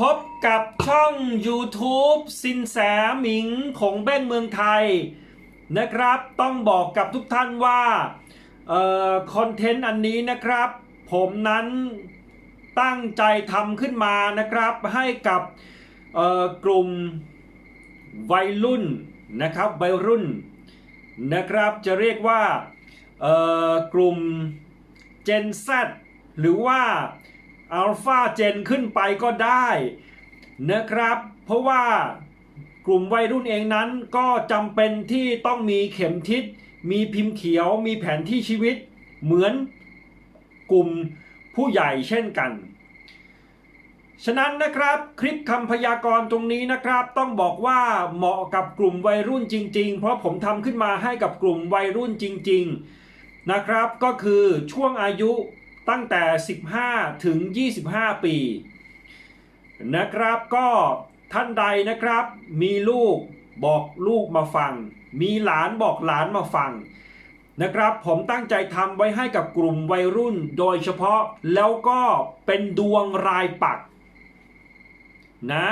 พบกับช่อง YouTube สินแสหมิงของเบ้งเมืองไทยนะครับ ต้องบอกกับทุกท่านว่าออคอนเทนต์อันนี้นะครับ ผมนั้นตั้งใจทำขึ้นมานะครับ ให้กับออกลุ่มวัยรุ่นนะครับวัยรุ่นนะครับจะเรียกว่ากลุ่ม Gen Z หรือว่า อัลฟาเจนขึ้นไปก็ได้นะครับ เพราะว่ากลุ่มวัยรุ่นเองนั้นก็จำเป็นที่ต้องมีเข็มทิศ มีพิมพ์เขียว มีแผนที่ชีวิต เหมือนกลุ่มผู้ใหญ่เช่นกัน ฉะนั้นนะครับคลิปคำพยากรณ์ตรงนี้นะครับ ต้องบอกว่าเหมาะกับกลุ่มวัยรุ่นจริง ๆ เพราะผมทำขึ้นมาให้กับกลุ่มวัยรุ่นจริง ๆ นะครับ ก็คือช่วงอายุ ตั้งแต่ 15 ถึง 25 ปีนะครับก็ท่านใดนะครับมีลูกบอกลูกมาฟัง มีหลานบอกหลานมาฟังนะครับผมตั้งใจทำไว้ให้กับกลุ่มวัยรุ่นโดยเฉพาะแล้วก็เป็นดวงรายปักนะ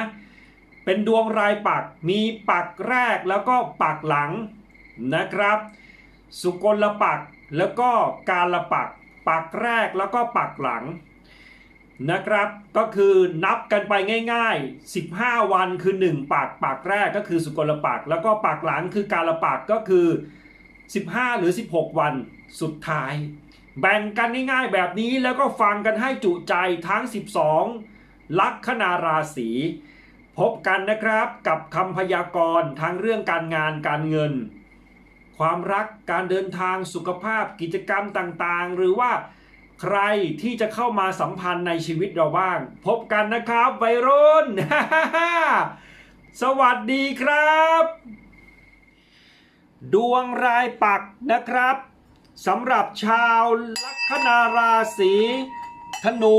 เป็นดวงรายปักมีปักแรกแล้วก็ปักหลังนะครับ สุกลปักแล้วก็การละปัก ปักแรกแล้วก็ปักหลังนะครับก็คือนับกันไปง่าย ๆ 15 วันคือ 1ปักปักแรกก็คือสุกลปักแล้วก็ปักหลังคือการละปักก็คือ 15 หรือ 16 วันสุดท้าย แบ่งกันง่ายๆแบบนี้แล้วก็ฟังกันให้จุใจทั้ง 12 ลัคนาราศีพบกันนะครับกับคำพยากรณ์ทั้งเรื่องการงานการเงิน ความรักการเดินทางสุขภาพกิจกรรมต่างๆ หรือว่าใครที่จะเข้ามาสัมพันธ์ในชีวิตเราบ้าง พบกันนะครับวัยรุ่น สวัสดีครับ ดวงรายปักนะครับสำหรับชาวลัคนาราศีธนู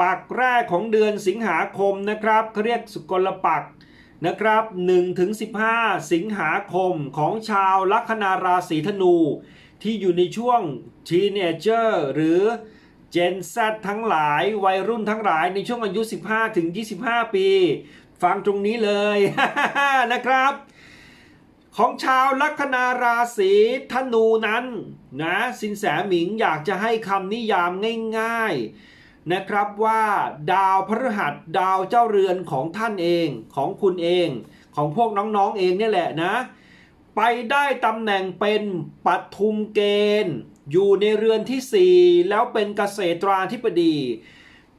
ปักแรกของเดือนสิงหาคมนะครับเขาเรียกสุกลปัก นะครับ1ถึง15 สิงหาคมของชาวลัคนาราศีธนู ที่อยู่ในช่วงทีเนเจอร์หรือ Gen Z ทั้งหลายวัยรุ่นทั้งหลายในช่วงอายุ 15ถึง25 ปี ฟังตรงนี้เลยนะครับ ของชาวลัคนาราศีธนูนั้นนะสินแสหมิงอยากจะให้คำนิยามง่ายๆ นะครับว่าดาวพฤหัสดาวเจ้าเรือนของท่านเองของคุณเอง ของพวกน้องๆเองเนี่ยแหละนะ ไปได้ตำแหน่งเป็นปัทุมเกณฑ์ อยู่ในเรือนที่ 4 แล้วเป็นเกษตราธิบดี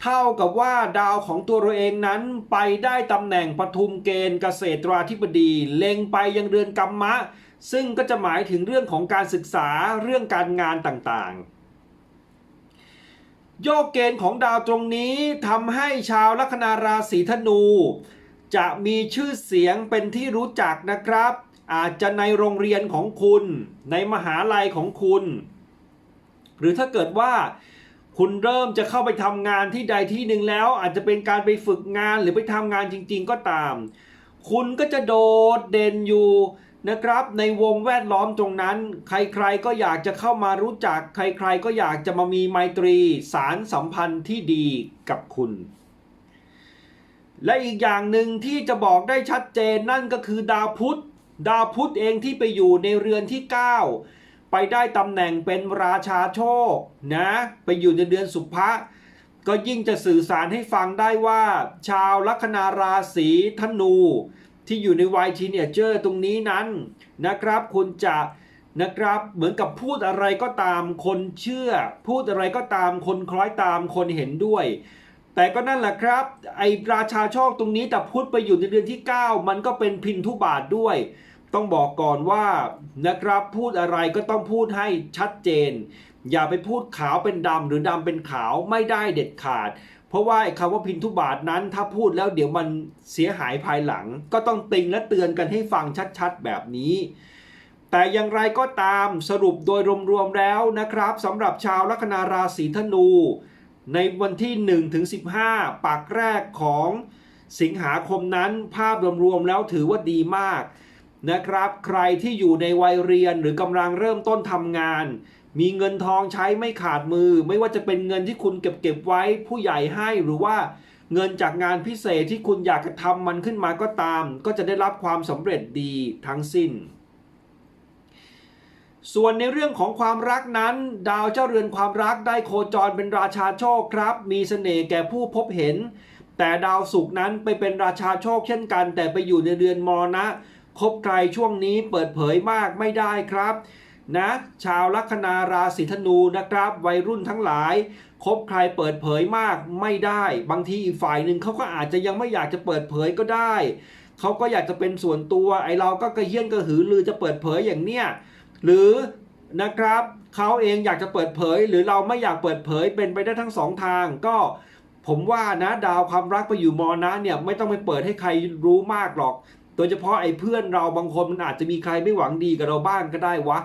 เท่ากับว่าดาวของตัวเราเองนั้นไปได้ตำแหน่งปทุมเกณฑ์เกษตราธิบดี เล็งไปยังเรือนกรรมะ ซึ่งก็จะหมายถึงเรื่องของการศึกษาเรื่องการงานต่างๆ โยกเกณฑ์ของดาวตรงนี้ทำให้ชาวลัคนาราศีธนู จะมีชื่อเสียงเป็นที่รู้จักนะครับ อาจจะในโรงเรียนของคุณ ในมหาลัยของคุณ หรือถ้าเกิดว่าคุณเริ่มจะเข้าไปทำงานที่ใดที่หนึ่งแล้ว อาจจะเป็นการไปฝึกงานหรือไปทำงานจริง ๆ ก็ตาม คุณก็จะโดดเด่นอยู่ นะครับในวงแวดล้อมตรงนั้น ใครๆก็อยากจะเข้ามารู้จัก ใครๆก็อยากจะมามีไมตรีสารสัมพันธ์ที่ดีกับคุณ และอีกอย่างหนึ่งที่จะบอกได้ชัดเจนนั่นก็คือดาวพุธ ดาวพุธเองที่ไปอยู่ในเรือนที่ 9 ไปได้ตำแหน่งเป็นราชาโชคนะไปอยู่ในเดือนสุภะก็ยิ่งจะสื่อสารให้ฟังได้ว่า ชาวลัคนาราศีธนู ที่อยู่ในวัยทีเนเจอร์ตรงนี้นั้นนะครับคุณจะนะครับเหมือนกับพูดอะไรก็ตามคนเชื่อ พูดอะไรก็ตามคนคล้อยตามคนเห็นด้วย แต่ก็นั่นแหละครับ ไอราชาโชคตรงนี้แต่พุทธไปอยู่ในเดือนที่ 9 มันก็เป็นพินทุบาทด้วย ต้องบอกก่อนว่านะครับพูดอะไรก็ต้องพูดให้ชัดเจน อย่าไปพูดขาวเป็นดำหรือดำเป็นขาวไม่ได้เด็ดขาด เพราะว่าไอ้คำว่าพินทุบาทนั้น ถ้าพูดแล้วเดี๋ยวมันเสียหายภายหลัง ก็ต้องติงและเตือนกันให้ฟังชัดๆ แบบนี้ แต่อย่างไรก็ตามสรุปโดยรวมๆแล้วนะครับสำหรับชาวลัคนาราศีธนู ในวันที่1ถึง15 ปากแรกของสิงหาคมนั้นภาพรวมๆแล้วถือว่าดีมากนะครับ ใครที่อยู่ในวัยเรียนหรือกำลังเริ่มต้นทำงาน มีเงินทองใช้ไม่ขาดมือ ไม่ว่าจะเป็นเงินที่คุณเก็บเก็บไว้ผู้ใหญ่ให้หรือว่าเงินจากงานพิเศษที่คุณอยากจะทำมันขึ้นมาก็ตาม ก็จะได้รับความสำเร็จดีทั้งสิ้น ส่วนในเรื่องของความรักนั้น ดาวเจ้าเรือนความรักได้โคจรเป็นราชาโชคครับ มีเสน่ห์แก่ผู้พบเห็น แต่ดาวศุกร์นั้นไปเป็นราชาโชคเช่นกัน แต่ไปอยู่ในเรือนมรณะคบใครช่วงนี้เปิดเผยมากไม่ได้ครับ นะชาวลัคนาราศีธนูนะครับ วัยรุ่นทั้งหลายคบใครเปิดเผยมากไม่ได้ บางทีอีกฝ่ายหนึ่งเขาก็อาจจะยังไม่อยากจะเปิดเผยก็ได้ เขาก็อยากจะเป็นส่วนตัวไอเราก็กระเฮี้ยนกระหือรือจะเปิดเผยอย่างเนี้ยหรือนะครับเขาเองอยากจะเปิดเผย หรือเราไม่อยากเปิดเผยเป็นไปได้ทั้งสองทางก็ผมว่านะดาวความรักไปอยู่มอนะเนี่ยไม่ต้องไปเปิดให้ใครรู้มากหรอก โดยเฉพาะไอ้เพื่อนเราบางคนมันอาจจะมีใครไม่หวังดีกับเราบ้างก็ได้วะ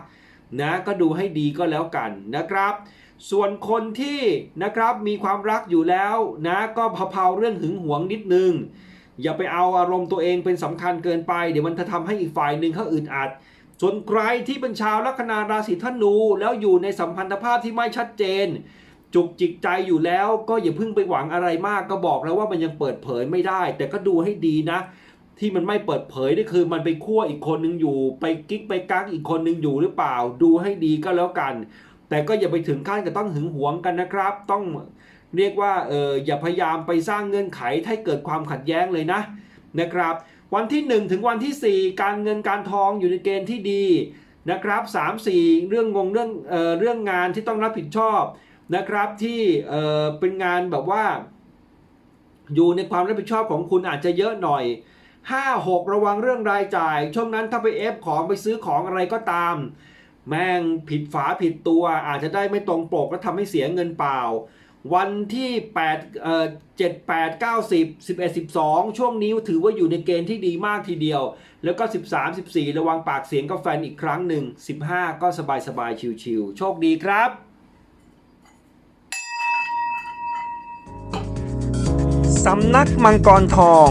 นะก็ดูให้ดีก็แล้วกันนะครับ ส่วนคนที่นะครับมีความรักอยู่แล้วนะก็เผาๆเรื่องหึงหวงนิดนึง อย่าไปเอาอารมณ์ตัวเองเป็นสำคัญเกินไป เดี๋ยวมันจะทำให้อีกฝ่ายหนึ่งเขาอึดอัด ส่วนใครที่เป็นชาวลัคนาราศีธนูแล้วอยู่ในสัมพันธภาพที่ไม่ชัดเจน จุกจิกใจอยู่แล้วก็อย่าเพิ่งไปหวังอะไรมากก็บอกแล้วว่ามันยังเปิดเผยไม่ได้ แต่ก็ดูให้ดีนะ ที่มันไม่เปิดเผยนี่คือมันไปคั่วอีกคนนึงอยู่ ไปกิ๊กไปกักอีกคนนึงอยู่หรือเปล่า ดูให้ดีก็แล้วกัน แต่ก็อย่าไปถึงขั้นกับต้องหึงหวงกันนะครับ ต้องเรียกว่าเอออย่าพยายามไปสร้างเงื่อนไขให้เกิดความขัดแย้งเลยนะนะครับ วันที่ 1 ถึงวันที่ 4 การเงินการทองอยู่ในเกณฑ์ที่ดีนะครับ3 4 เรื่องงงเรื่องเออเรื่องงานที่ต้องรับผิดชอบนะครับที่เออเป็นงานแบบว่า อยู่ในความรับผิดชอบของคุณอาจจะเยอะหน่อย 5 6 ระวังเรื่องรายจ่าย ช่วงนั้นถ้าไปเอฟของไปซื้อของอะไรก็ตาม แม่งผิดฝาผิดตัว อาจจะได้ไม่ตรงปกและทำให้เสียเงินเปล่า วันที่8เอ่อ7 8 9 10 11 12 ช่วงนี้ถือว่าอยู่ในเกณฑ์ที่ดีมากทีเดียว แล้วก็ 13 14 ระวังปากเสียงกับแฟนอีกครั้งหนึ่ง 15 ก็สบายสบายๆชิวๆโชคดีครับสำนักมังกรทอง